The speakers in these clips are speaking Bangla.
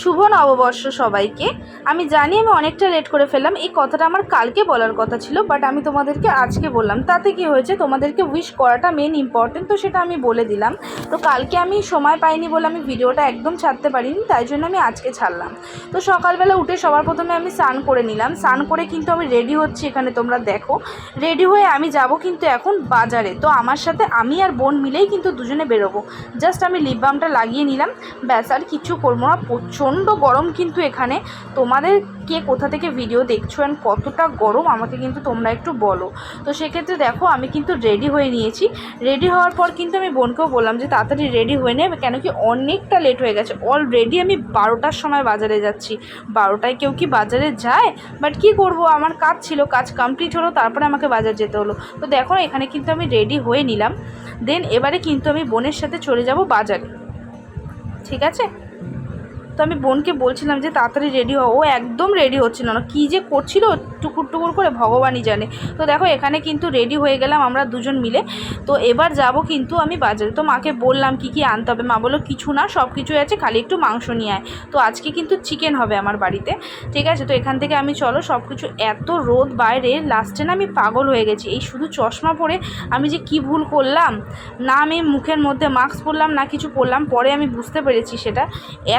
শুভ নববর্ষ সবাইকে। আমি জানি আমি অনেকটা লেট করে ফেললাম, এই কথাটা আমার কালকে বলার কথা ছিল বাট আমি তোমাদেরকে আজকে বললাম। তাতে কি হয়েছে? তোমাদেরকে উইশ করাটা মেন ইম্পর্টেন্ট তো সেটা আমি বলে দিলাম। তো কালকে আমি সময় পাইনি বলে আমি ভিডিওটা একদম ছাড়তে পারিনি, তাই জন্য আমি আজকে ছাড়লাম। তো সকালবেলা উঠে সবার প্রথমে আমি স্নান করে নিলাম। স্নান করে কিন্তু আমি রেডি হচ্ছি এখানে, তোমরা দেখো। রেডি হয়ে আমি যাব কিন্তু এখন বাজারে। তো আমার সাথে আমি আর বোন মিলেই কিন্তু দুজনে বেরোবো। জাস্ট আমি লিপ বামটা লাগিয়ে নিলাম। ব্যাস, আর কিছু করব না প্রচণ্ড গরম কিন্তু এখানে। তোমাদের কে কোথা থেকে ভিডিও দেখছ অ্যান্ড কতটা গরম, আমাকে কিন্তু তোমরা একটু বলো। তো সেক্ষেত্রে দেখো, আমি কিন্তু রেডি হয়ে নিয়েছি। রেডি হওয়ার পর কিন্তু আমি বোনকেও বললাম যে, তাড়াতাড়ি রেডি হয়ে নেবে কেন কি অনেকটা লেট হয়ে গেছে। অলরেডি আমি বারোটার সময় বাজারে যাচ্ছি। বারোটায় কেউ কি বাজারে যায়? বাট কি করব? আমার কাজ ছিল, কাজ কমপ্লিট হলো, তারপরে আমাকে বাজার যেতে হলো। তো দেখো, এখানে কিন্তু আমি রেডি হয়ে নিলাম। দেন এবারে কিন্তু আমি বোনের সাথে চলে যাব বাজারে। ঠিক আছে? তো আমি বোনকে বলছিলাম যে তাড়াতাড়ি রেডি হও। ও একদম রেডি হচ্ছিল না। কী যে করছিল, টুকুর টুকুর করে ভগবানই জানে। তো দেখো, এখানে কিন্তু রেডি হয়ে গেলাম আমরা দুজন মিলে। তো এবার যাব কিন্তু আমি বাজারে। তো মাকে বললাম, কি কি আনতে হবে? মা বলল, কিছু না, সব কিছুই আছে, খালি একটু মাংস নিয়ে আয়। তো আজকে কিন্তু চিকেন হবে আমার বাড়িতে। ঠিক আছে? তো এখান থেকে আমি, চলো, সব কিছু এত রোদ বাইরে লাস্টে না আমি পাগল হয়ে গেছি। এই শুধু চশমা পরে আমি যে কি ভুল করলাম, না আমি মুখের মধ্যে মাস্ক পরলাম, না কিছু পরলাম, পরে আমি বুঝতে পেরেছি সেটা।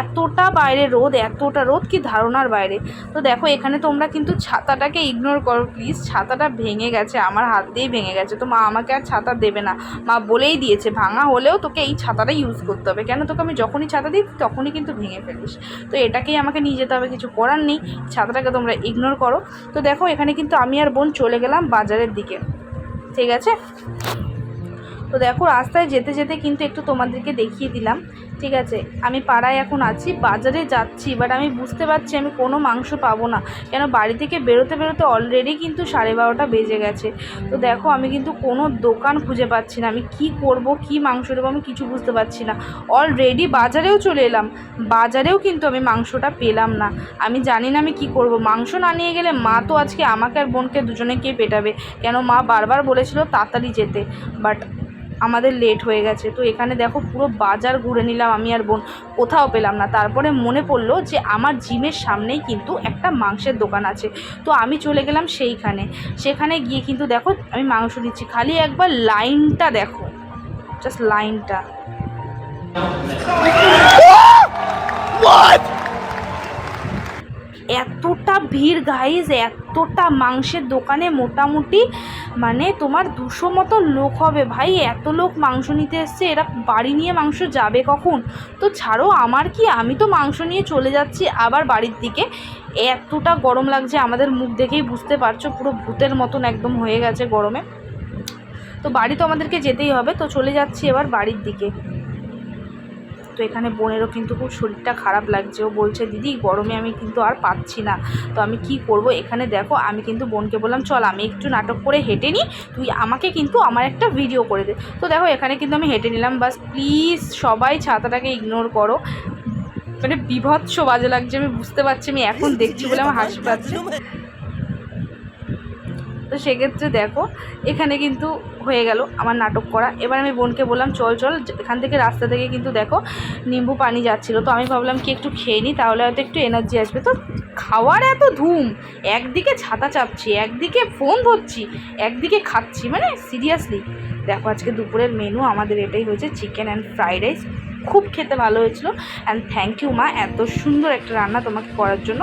এতটা বাইরে রোদ, এতটা রোদ কি ধারণার বাইরে? তো দেখো, এখানে তোমরা কিন্তু ছাতাটাকে ইগনোর করো প্লিজ ছাতাটা ভেঙে গেছে, আমার হাত দিয়েই ভেঙে গেছে। তো মা আমাকে আর ছাতা দেবে না। মা বলেই দিয়েছে, ভাঙা হলেও তোকে এই ছাতাটা ইউজ করতে হবে। কেন? তোকে আমি যখনই ছাতা দিই, তখনই কিন্তু ভেঙে ফেলিস। তো এটাকেই আমাকে নিয়ে যেতে হবে, কিছু করার নেই। ছাতাটাকে তোমরা ইগনোর করো। তো দেখো, এখানে কিন্তু আমি আর বোন চলে গেলাম বাজারের দিকে। ঠিক আছে? তো দেখো, রাস্তায় যেতে যেতে কিন্তু একটু তোমাদেরকে দেখিয়ে দিলাম। ঠিক আছে, আমি পাড়ায় এখন আছি, বাজারে যাচ্ছি বাট আমি বুঝতে পারছি আমি কোনো মাংস পাবো না। কেন, বাড়ি থেকে বেরোতে বেরোতে অলরেডি কিন্তু সাড়ে বারোটা বেজে গেছে। তো দেখো, আমি কিন্তু কোনো দোকান খুঁজে পাচ্ছি না। আমি কি করব, কি মাংস দেবো, আমি কিছু বুঝতে পারছি না। অলরেডি বাজারেও চলে এলাম, বাজারেও কিন্তু আমি মাংসটা পেলাম না। আমি জানি না আমি কি করব। মাংস না নিয়ে গেলে মা তো আজকে আমাকে আর বোনকে দুজনেকেই পেটাবে। কেন, মা বারবার বলেছিল তাড়াতাড়ি যেতে বাট আমাদের লেট হয়ে গেছে। তো এখানে দেখো পুরো বাজার ঘুরে নিলাম আমি আর বোন কোথাও পেলাম না। তারপরে মনে পড়ল যে আমার জিমের সামনেই কিন্তু একটা মাংসের দোকান আছে। তো আমি চলে গেলাম সেইখানে। সেখানে গিয়ে কিন্তু দেখো আমি মাংস দিচ্ছি। খালি একবার লাইনটা দেখো। জাস্ট লাইনটা। এতটা ভিড় গাইজ এতটা মাংসের দোকানে মোটামুটি মানে তোমার দুশো মতো লোক হবে ভাই। এত লোক মাংস নিতে এসছে, এরা বাড়ি নিয়ে মাংস যাবে কখন? তো ছাড়ো, আমার কি? আমি তো মাংস নিয়ে চলে যাচ্ছি আবার বাড়ির দিকে। এতটা গরম লাগছে, আমাদের মুখ দেখেই বুঝতে পারছ, পুরো ভূতের মতন একদম হয়ে গেছে গরমে। তো বাড়ি তো আমাদেরকে যেতেই হবে, তো চলে যাচ্ছি এবার বাড়ির দিকে। তো এখানে বোনেরও কিন্তু খুব শরীরটা খারাপ লাগছে। ও বলছে, দিদি, গরমে আমি কিন্তু আর পাচ্ছি না। তো আমি কি করব? এখানে দেখো, আমি কিন্তু বোনকে বললাম, চল, আমি একটু নাটক করে হেঁটে নিই তুই আমাকে কিন্তু আমার একটা ভিডিও করে দে। তো দেখো, এখানে কিন্তু আমি হেঁটে নিলাম। বাস প্লিজ সবাই ছাতাটাকে ইগনোর করো। মানে বিভৎস বাজে লাগছে, আমি বুঝতে পারছি, আমি এখন দেখছি বলে আমার হাসি পাচ্ছে। তো সেক্ষেত্রে দেখো, এখানে কিন্তু হয়ে গেল আমার নাটক করা। এবার আমি বোনকে বললাম, চল চল এখান থেকে রাস্তা থেকে কিন্তু দেখো, নিম্বু পানি যাচ্ছিল। তো আমি ভাবলাম কি একটু খেয়ে নিই তাহলে হয়তো একটু এনার্জি আসবে। তো খাওয়ার এত ধুম, একদিকে ছাতা চাপছি, একদিকে ফোন ধরছি, একদিকে খাচ্ছি মানে সিরিয়াসলি দেখো, আজকে দুপুরের মেনু আমাদের এটাই হয়েছে চিকেন অ্যান্ড ফ্রাইড রাইস খুব খেতে ভালো হয়েছিল। অ্যান্ড থ্যাংক ইউ মা, এত সুন্দর একটা রান্না তোমাকে করার জন্য।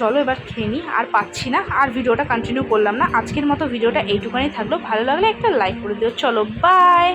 চলো এবার খেয়ে নিই আর পাচ্ছি না, আর ভিডিওটা কন্টিনিউ করলাম না। আজকের মতো ভিডিওটা এইটুখানি থাকল। ভালো লাগলে একটা লাইক করে দিও। চলো বাই